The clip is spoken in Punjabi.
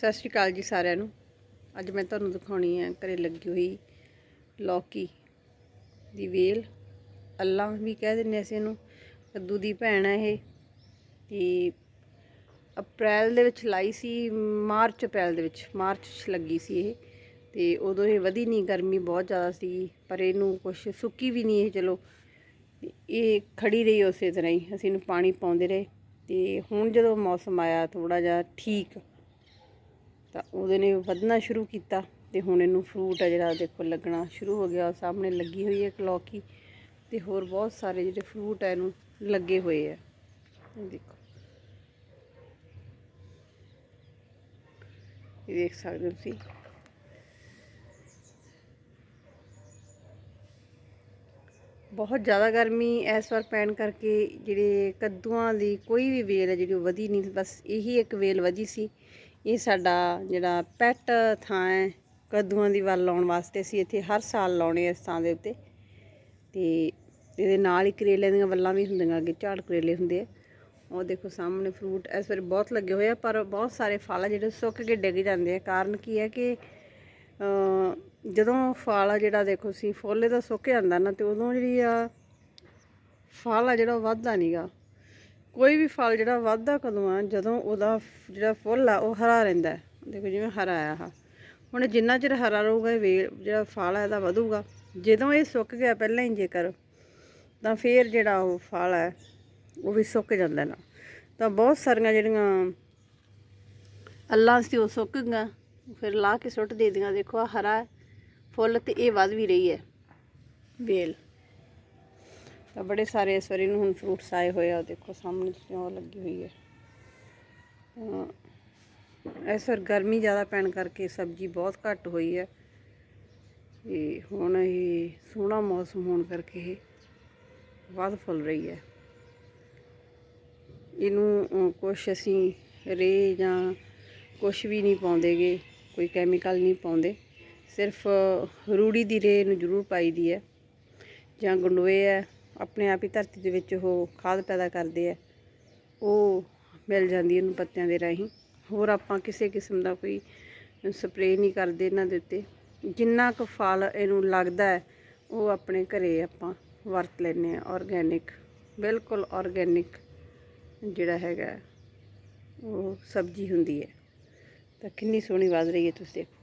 ਸਤਿ ਸ਼੍ਰੀ ਅਕਾਲ ਜੀ ਸਾਰਿਆਂ ਨੂੰ। ਅੱਜ ਮੈਂ ਤੁਹਾਨੂੰ ਦਿਖਾਉਣੀ ਹੈ ਘਰੇ ਲੱਗੀ ਹੋਈ ਲੌਕੀ ਦੀ ਵੇਲ। ਅੱਲਾ ਵੀ ਕਹਿ ਦਿੰਦੇ ਅਸੀਂ ਇਹਨੂੰ। ਕੱਦੂ ਦੀ ਭੈਣ ਹੈ ਇਹ। ਤੇ ਅਪ੍ਰੈਲ ਦੇ ਵਿੱਚ ਲਾਈ ਸੀ, ਮਾਰਚ, ਅਪ੍ਰੈਲ ਦੇ ਵਿੱਚ, ਮਾਰਚ 'ਚ ਲੱਗੀ ਸੀ ਇਹ। ਤੇ ਉਦੋਂ ਇਹ ਵਧੀ ਨਹੀਂ, ਗਰਮੀ ਬਹੁਤ ਜ਼ਿਆਦਾ ਸੀ, ਪਰ ਇਹਨੂੰ ਕੁਛ ਸੁੱਕੀ ਵੀ ਨਹੀਂ ਇਹ, ਚਲੋ। ਇਹ ਖੜੀ ਰਹੀ ਉਸੇ ਤਰ੍ਹਾਂ ਹੀ, ਅਸੀਂ ਇਹਨੂੰ ਪਾਣੀ ਪਾਉਂਦੇ ਰਹੇ। ਤੇ ਹੁਣ ਜਦੋਂ ਮੌਸਮ ਆਇਆ ਥੋੜਾ ਜਿਹਾ ਠੀਕ ਤਾਂ ਉਹਦੇ ਨੇ ਵਧਣਾ ਸ਼ੁਰੂ ਕੀਤਾ ਤੇ ਹੁਣ ਇਹਨੂੰ ਫਰੂਟ ਹੈ ਜਿਹੜਾ ਦੇਖੋ ਲੱਗਣਾ ਸ਼ੁਰੂ ਹੋ ਗਿਆ, ਸਾਹਮਣੇ ਲੱਗੀ ਹੋਈ ਹੈ ਕਲੌਕੀ ਲੌਕੀ ਤੇ ਹੋਰ ਬਹੁਤ ਸਾਰੇ ਜਿਹੜੇ ਫਰੂਟ ਹੈ ਇਹਨੂੰ ਲੱਗੇ ਹੋਏ ਆ। ਇਹ ਦੇਖੋ। ਇਹ ਦੇਖ ਸਕਦੇ ਹੋ ਤੁਸੀਂ। ਬਹੁਤ ਜ਼ਿਆਦਾ ਗਰਮੀ ਇਸ ਵਾਰ ਪੈਣ ਕਰਕੇ ਜਿਹੜੇ ਕੱਦੂਆਂ ਦੀ ਕੋਈ ਵੀ ਵੇਲ ਹੈ ਜਿਹੜੀ ਉਹ ਵਧੀ ਨਹੀਂ, ਬਸ ਇਹੀ ਇੱਕ ਵੇਲ ਵਧੀ ਸੀ। ਇਹ ਸਾਡਾ ਜਿਹੜਾ ਪੈਟ ਥਾਂ ਹੈ, ਕੱਦੂਆਂ ਦੀ ਵੱਲ ਲਾਉਣ ਵਾਸਤੇ ਅਸੀਂ ਇੱਥੇ ਹਰ ਸਾਲ ਲਾਉਣੇ ਇਸ ਥਾਂ ਦੇ ਉੱਤੇ। ਤੇ ਇਹਦੇ ਨਾਲ ਹੀ ਕਰੇਲਿਆਂ ਦੀਆਂ ਵੱਲਾਂ ਵੀ ਹੁੰਦੀਆਂ, ਅੱਗੇ ਝਾੜ ਕਰੇਲੇ ਹੁੰਦੇ ਆ। ਉਹ ਦੇਖੋ ਸਾਹਮਣੇ ਫਰੂਟ ਇਸ ਵਾਰ ਬਹੁਤ ਲੱਗੇ ਹੋਏ ਆ, ਪਰ ਬਹੁਤ ਸਾਰੇ ਫਲ ਆ ਜਿਹੜੇ ਸੁੱਕ ਕੇ ਡਿੱਗ ਜਾਂਦੇ ਆ। ਕਾਰਨ ਕੀ ਹੈ ਕਿ ਜਦੋਂ ਫਲ ਆ ਜਿਹੜਾ ਦੇਖੋ ਸੀ ਫੁੱਲ ਦਾ ਸੁੱਕ ਜਾਂਦਾ ਨਾ, ਤੇ ਉਦੋਂ ਜਿਹੜੀ ਆ ਫਲ ਆ ਜਿਹੜਾ ਉਹ ਵੱਧਦਾ ਨਹੀਂਗਾ ਕੋਈ ਵੀ ਫਲ ਜਿਹੜਾ ਵੱਧਦਾ ਕਦੋਂ ਆ, ਜਦੋਂ ਉਹਦਾ ਜਿਹੜਾ ਫੁੱਲ ਆ, ਉਹ ਹਰਾ ਰਹਿੰਦਾ ਦੇਖੋ ਜਿਵੇਂ ਹਰਾ ਆ ਆਹ। ਹੁਣ ਜਿੰਨਾ ਚਿਰ ਹਰਾ ਰਹੂਗਾ, ਇਹ ਵੇ ਜਿਹੜਾ ਫਲ ਆ, ਇਹਦਾ ਵਧੂਗਾ। ਜਦੋਂ ਇਹ ਸੁੱਕ ਗਿਆ, ਪਹਿਲਾਂ ਹੀ ਜੇਕਰ ਤਾਂ ਫਿਰ ਜਿਹੜਾ ਉਹ ਫਲ ਹੈ ਉਹ ਵੀ ਸੁੱਕ ਜਾਂਦਾ ਨਾ। ਤਾਂ ਬਹੁਤ ਸਾਰੀਆਂ ਜਿਹੜੀਆਂ ਅੱਲਾਂ ਸੀ, ਉਹ ਸੁੱਕ ਗਈਆਂ। ਫਿਰ ਲਾ ਕੇ ਸੁੱਟ ਦੇ ਦੀਆਂ ਦੇਖੋ ਆ ਹਰਾ ਫੁੱਲ ਤੇ ਇਹ ਵੱਧ ਵੀ ਰਹੀ ਹੈ। ਵੇਲ। ਤਾਂ ਬੜੇ ਸਾਰੇ ਇਸ ਵਾਰੀ ਨੂੰ ਹੁਣ ਫਰੂਟਸ ਆਏ ਹੋਏ ਆ ਦੇਖੋ ਸਾਹਮਣੇ ਤੁਸੀਂ ਉਹ ਲੱਗੀ ਹੋਈ ਹੈ। ਤਾਂ ਇਸ ਵਾਰ ਗਰਮੀ ਜ਼ਿਆਦਾ ਪੈਣ ਕਰਕੇ ਸਬਜ਼ੀ ਬਹੁਤ ਘੱਟ ਹੋਈ ਹੈ। ਤੇ ਹੁਣ ਇਹ ਸੋਹਣਾ ਮੌਸਮ ਹੋਣ ਕਰਕੇ ਇਹ ਵੱਧ ਫੁੱਲ ਰਹੀ ਹੈ। ਇਹਨੂੰ ਅ, ਕੁਛ ਅਸੀਂ ਰੇ ਜਾਂ ਕੁਛ ਵੀ ਨਹੀਂ ਪਾਉਂਦੇਗੇ ਕੋਈ ਕੈਮੀਕਲ ਨਹੀਂ ਪਾਉਂਦੇ। ਸਿਰਫ ਰੂੜੀ ਦੀ ਰੇ ਨੂੰ ਜ਼ਰੂਰ ਪਾਈਦੀ ਹੈ ਜਾਂ ਗੰਡੋਏ ਹੈ। ਆਪਣੇ ਆਪ ਹੀ ਧਰਤੀ ਦੇ ਵਿੱਚ ਉਹ ਖਾਦ ਪੈਦਾ ਕਰਦੇ ਆ, ਉਹ ਮਿਲ ਜਾਂਦੀ ਇਹਨੂੰ ਪੱਤਿਆਂ ਦੇ ਰਾਹੀਂ। ਹੋਰ ਆਪਾਂ ਕਿਸੇ ਕਿਸਮ ਦਾ ਕੋਈ ਸਪਰੇਅ ਨਹੀਂ ਕਰਦੇ ਇਹਨਾਂ ਦੇ ਉੱਤੇ। ਜਿੰਨਾ ਕੁ ਫਲ ਇਹਨੂੰ ਲੱਗਦਾ ਹੈ, ਉਹ ਆਪਣੇ ਘਰੇ ਆਪਾਂ ਵਰਤ ਲੈਂਦੇ ਆ ਆਰਗੈਨਿਕ ਬਿਲਕੁਲ ਆਰਗੈਨਿਕ ਜਿਹੜਾ ਹੈਗਾ, ਉਹ ਸਬਜ਼ੀ ਹੁੰਦੀ ਹੈ। ਤਾਂ ਕਿੰਨੀ ਸੋਹਣੀ ਵੱਧ ਰਹੀ ਹੈ, ਤੁਸੀਂ ਦੇਖੋ।